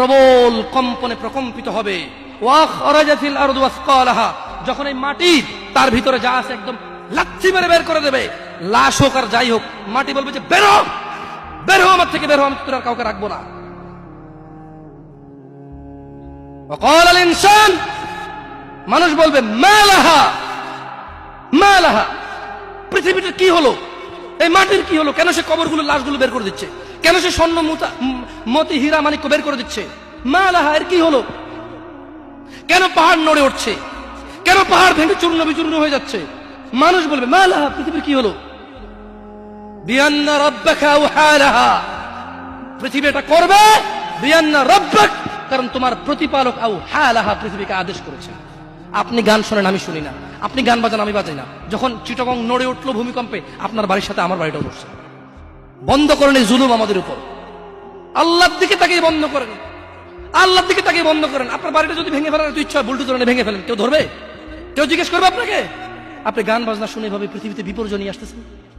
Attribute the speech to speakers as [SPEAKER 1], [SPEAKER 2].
[SPEAKER 1] প্রবল কম্পনে প্রকম্পিত হবে। যখন এই মাটি তার ভিতরে যা আছে একদম লাচ্ছি মেরে বের করে দেবে। লাশ হোক আর যাই হোক, মাটি বলবে যে, বেরো বেরো আমার থেকে, বেরো আমি আর কাউকে রাখব না। মানুষ বলবে মেলাহা মেলাহা পৃথিবীটা কি হলো? এই মাটির কি হলো? কেন সে কবরগুলো লাশগুলো বের করে দিচ্ছে? কেন সে স্বর্ণ মুতা- হীরা মানিক্য বের করে দিচ্ছে? মালাহা এর কি হলো? কেন পাহাড় নড়ে উঠছে? কেন পাহাড় ভেঙে চূর্ণ বিচূর্ণ হয়ে যাচ্ছে? মানুষ বলবে মালাহা পৃথিবীর কি হলো? বিয়ান্না রাব্বাকা আউহালাহা পৃথিবী এটা করবে, বিয়ান্না রব্বাক, কারণ তোমার প্রতিপালক আউ হালাহা পৃথিবীকে আদেশ করেছে। আপনি গান শোনেন, আমি শুনি না। আপনি গান বাজান, আমি বাজাই না। যখন চিটগং নড়ে উঠল ভূমিকম্পে, আপনার বাড়ির সাথে আমার বাড়িটাও নড়ছে বন্ধ করেন এই জুলুম আমাদের উপর। আল্লাহর দিকে তাকে বন্ধ করেন। আল্লাহর দিকে তাকে বন্ধ করেন। আপনার বাড়িটা যদি ভেঙে ফেলার ইচ্ছা ধরনের ভেঙে ফেলেন। কেউ ধরবে? কেউ জিজ্ঞেস করবে আপনাকে? আপনি গান বাজনা শুনে ভাবে পৃথিবীতে বিপর্যয় নিয়ে আসতেছেন?